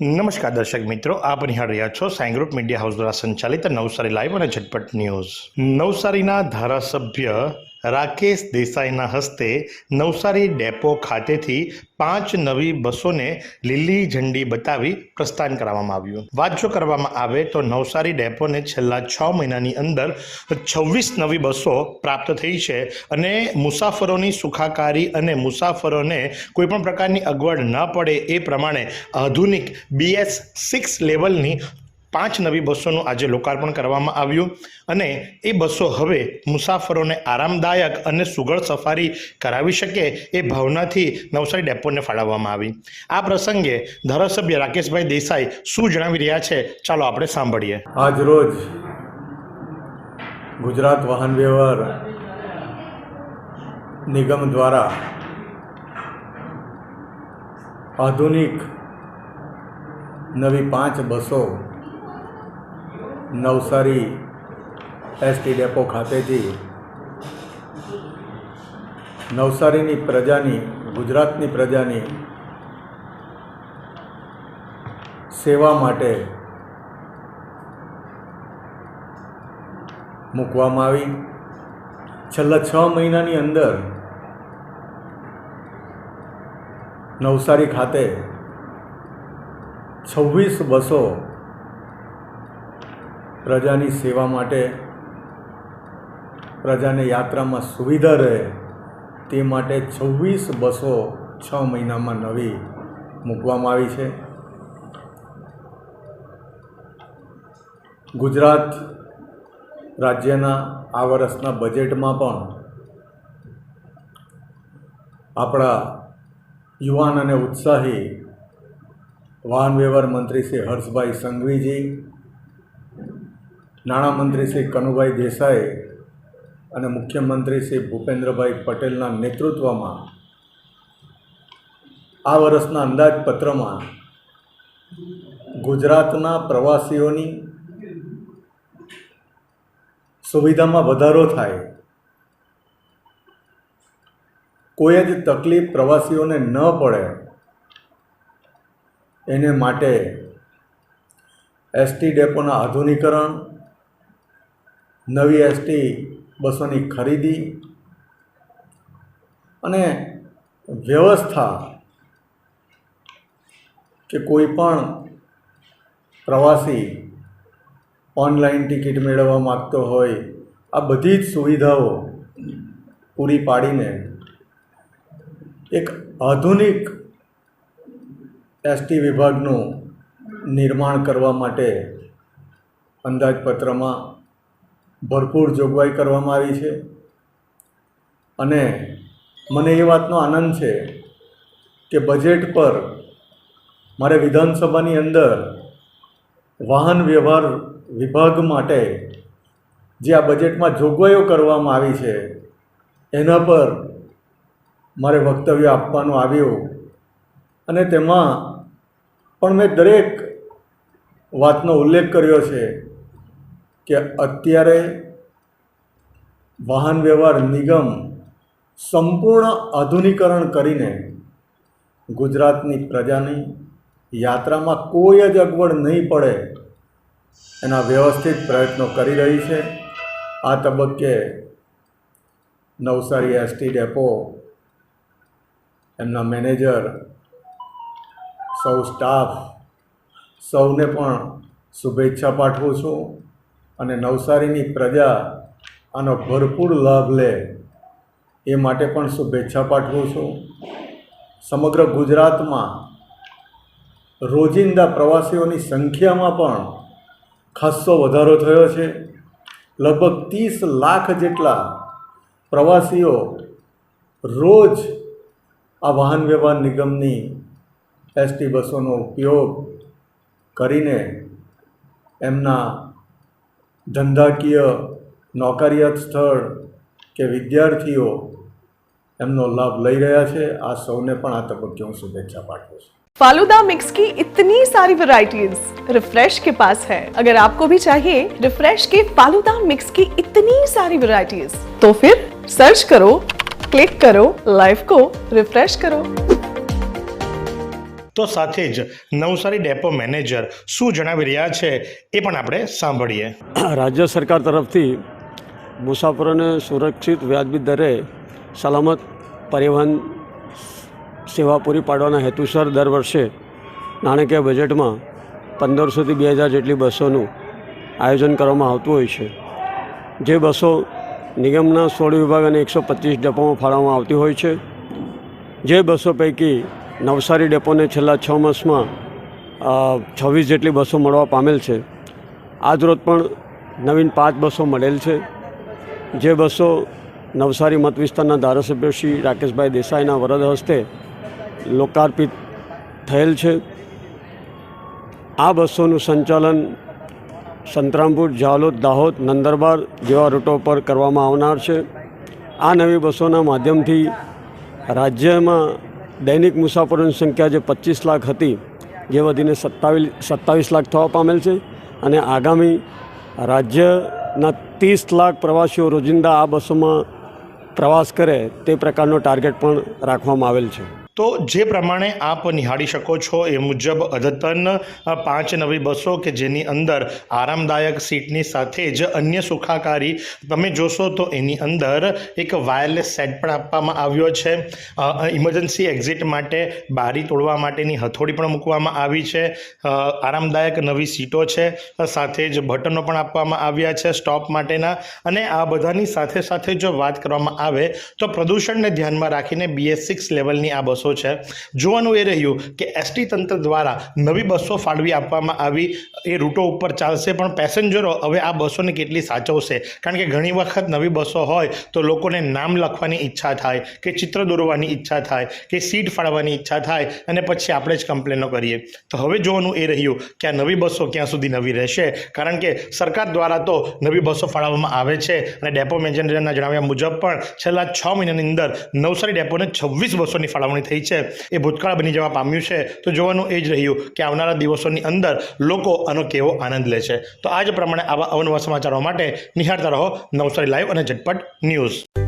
નમસ્કાર દર્શક મિત્રો, આપ નિહાળ રહ્યા છો સાઈ ગ્રુપ મીડિયા હાઉસ દ્વારા સંચાલિત નવસારી લાઈવ અને ઝટપટ ન્યૂઝ. નવસારીના ધારાસભ્ય રાકેશ દેસાઈના હસ્તે નવસારી ડેપો ખાતેથી પાંચ નવી બસોને લીલી ઝંડી બતાવી પ્રસ્થાન કરવામાં આવ્યું. વાત જો કરવામાં આવે તો નવસારી ડેપોને છેલ્લા છ મહિનાની અંદર છવ્વીસ નવી બસો પ્રાપ્ત થઈ છે અને મુસાફરોની સુખાકારી અને મુસાફરોને કોઈપણ પ્રકારની અગવડ ન પડે એ પ્રમાણે આધુનિક બીએસ સિક્સ લેવલની પાંચ નવી બસોનું આજે લોકાર્પણ કરવામાં આવ્યું અને એ બસો હવે મુસાફરોને આરામદાયક અને સુઘડ સફારી કરાવી શકે એ ભાવનાથી નવસારી ડેપોને ફાળવવામાં આવી. આ પ્રસંગે ધારાસભ્ય રાકેશભાઈ દેસાઈ શું જણાવી રહ્યા છે? ચાલો આપણે સાંભળીએ. આજ રોજ ગુજરાત વાહન વ્યવહાર નિગમ દ્વારા આધુનિક નવી પાંચ બસો નવસારી એસટી ડેપો ખાતેથી નવસારીની પ્રજાની, ગુજરાતની પ્રજાની સેવા માટે મૂકવામાં આવી. છેલ્લા છ મહિનાની અંદર નવસારી ખાતે છવ્વીસ બસો પ્રજાની સેવા માટે પ્રજાને યાત્રામાં સુવિધા રહે તે માટે છવ્વીસ બસો છ મહિનામાં નવી મૂકવામાં આવી છે. ગુજરાત રાજ્યના આ વર્ષના બજેટમાં પણ આપણા યુવાન અને ઉત્સાહી વાહન વ્યવહાર મંત્રી શ્રી હર્ષભાઈ સંઘવીજી નાણામંત્રી શ્રી કનુભાઈ દેસાઈ અને મુખ્યમંત્રી શ્રી ભૂપેન્દ્રભાઈ પટેલના નેતૃત્વમાં આ વર્ષના અંદાજપત્રમાં ગુજરાતના પ્રવાસીઓની સુવિધામાં વધારો થાય. કોઈ જ તકલીફ પ્રવાસીઓને ન પડે એને માટે એસટી ડેપોના આધુનિકરણ નવી એસટી બસોની ખરીદી અને વ્યવસ્થા કે કોઈ પણ પ્રવાસી ઓનલાઈન ટિકિટ મેળવવા માગતો હોય, આ બધી જ સુવિધાઓ પૂરી પાડીને એક આધુનિક એસટી વિભાગનું નિર્માણ કરવા માટે અંદાજપત્રમાં ભરપૂર જોગવાઈ કરવામાં આવી છે. અને મને એ વાતનો આનંદ છે કે બજેટ પર મારે વિધાનસભાની અંદર વાહન વ્યવહાર વિભાગ માટે જે આ બજેટમાં જોગવાઈઓ કરવામાં આવી છે, એના પર મારે વક્તવ્ય આપવાનું આવ્યું. અને તેમાં પણ મેં દરેક વાતનો ઉલ્લેખ કર્યો છે. કે અત્યારે વાહન વ્યવહાર નિગમ સંપૂર્ણ આધુનિકરણ કરીને ગુજરાતની પ્રજાની યાત્રામાં કોઈ જ અગવડ નહીં પડે એના વ્યવસ્થિત પ્રયત્નો કરી રહી છે. આ તબક્કે નવસારી એસટી ડેપો એમના મેનેજર, સૌ સ્ટાફ, સૌને પણ શુભેચ્છા પાઠવું છું. અને નવસારીની પ્રજા આનો ભરપૂર લાભ લે એ માટે પણ શુભેચ્છા પાઠવું છું. સમગ્ર ગુજરાતમાં રોજિંદા પ્રવાસીઓની સંખ્યામાં પણ ખાસ્સો વધારો થયો છે. લગભગ ત્રીસ લાખ જેટલા પ્રવાસીઓ રોજ આ વાહન વ્યવહાર નિગમની એસટી બસોનો ઉપયોગ કરીને એમના ધંધાકીય નોકરિયાત સ્થળ કે વિદ્યાર્થીઓ એમનો લાભ લઈ રહ્યા છે આ સૌને પણ આ તબક્કે હું શુભેચ્છા પાઠવું છું फालूदा मिक्स की इतनी सारी वैरायटीज रिफ्रेश के पास है अगर आपको भी चाहिए रिफ्रेश के फालूदा मिक्स की इतनी सारी वैरायटीज तो फिर सर्च करो क्लिक करो लाइफ को रिफ्रेश करो તો સાથે જ નવસારી ડેપો મેનેજર શું જણાવી રહ્યા છે એ પણ આપણે સાંભળીએ. રાજ્ય સરકાર તરફથી મુસાફરોને સુરક્ષિત વ્યાજબી દરે સલામત પરિવહન સેવા પૂરી પાડવાના હેતુસર દર વર્ષે નાણાકીય બજેટમાં પંદરસોથી બે હજાર જેટલી બસોનું આયોજન કરવામાં આવતું હોય છે. જે બસો નિગમના સોળ વિભાગ અને એકસો પચીસ ડેપોમાં ફાળવવામાં આવતી હોય છે. જે બસો પૈકી નવસારી ડેપોને છેલ્લા છ માસમાં છવ્વીસ જેટલી બસો મળવા પામેલ છે. આજ રોજ પણ નવીન પાંચ બસો મળેલ છે. જે બસો નવસારી મત વિસ્તારના ધારાસભ્ય શ્રી રાકેશભાઈ દેસાઈના વરદ હસ્તે લોકાર્પિત થયેલ છે. આ બસોનું સંચાલન સંતરામપુર, જાલોદ, દાહોદ, નંદરબાર જેવા રૂટો પર કરવામાં આવનાર છે. આ નવી બસોના માધ્યમથી રાજ્યમાં દૈનિક મુસાફરોની સંખ્યા જે પચીસ લાખ હતી, જે વધીને સત્તાવીસ સત્તાવીસ લાખ થવા પામેલ છે. અને આગામી રાજ્યના ત્રીસ લાખ પ્રવાસીઓ રોજિંદા આ બસોમાં પ્રવાસ કરે, તે પ્રકારનો ટાર્ગેટ પણ રાખવામાં આવેલ છે. તો જે પ્રમાણે આપ નિહાળી શકો છો એ મુજબ અદ્યતન પાંચ નવી બસો કે જેની અંદર આરામદાયક સીટની સાથે જ અન્ય સુખાકારી તમે જોશો તો એની અંદર એક વાયરલેસ સેટ પણ આપવામાં આવ્યો છે. ઇમરજન્સી એક્ઝિટ માટે બારી તોડવા માટેની હથોડી પણ મૂકવામાં આવી છે. આરામદાયક નવી સીટો છે. સાથે જ બટનો પણ આપવામાં આવ્યા છે સ્ટોપ માટેના. અને આ બધાની સાથે સાથે જો વાત કરવામાં આવે તો પ્રદૂષણને ધ્યાનમાં રાખીને બીએસ સિક્સ લેવલની આ બસો છે, જોવાનું એ રહ્યું કે એસટી તંત્ર દ્વારા નવી બસો ફાળવી આપવામાં આવી. એ રૂટો ઉપર ચાલશે, પણ પેસેન્જરો હવે આ બસોને કેટલી સાચવશે? કારણ કે ઘણી વખત નવી બસો હોય તો લોકોને નામ લખવાની ઈચ્છા થાય, કે ચિત્ર દોરવાની ઈચ્છા થાય, કે સીટ ફાળવાની ઈચ્છા થાય, અને પછી આપણે જ કમ્પ્લેનો કરીએ. તો હવે જોવાનું એ રહ્યું કે આ નવી બસો ક્યાં સુધી નવી રહેશે? કારણ કે સરકાર દ્વારા તો નવી બસો ફાળવવામાં આવે છે, અને ડેપો મેનેજરના જણાવ્યા મુજબ પણ છેલ્લા છ મહિનાની અંદર નવસારી ડેપોને છવ્વીસ બસોની ફાળવણી થઈ છે, એ ભૂતકાળ બની જવા પામ્યું છે, તો જોવાનું એ જ રહ્યું કે આવનારા દિવસોની અંદર લોકો આનો કેવો આનંદ લે છે. તો આ જ પ્રમાણે આવા અવનવા સમાચારો માટે નિહાળતા રહો નવસારી લાઈવ અને ઝટપટ ન્યૂઝ.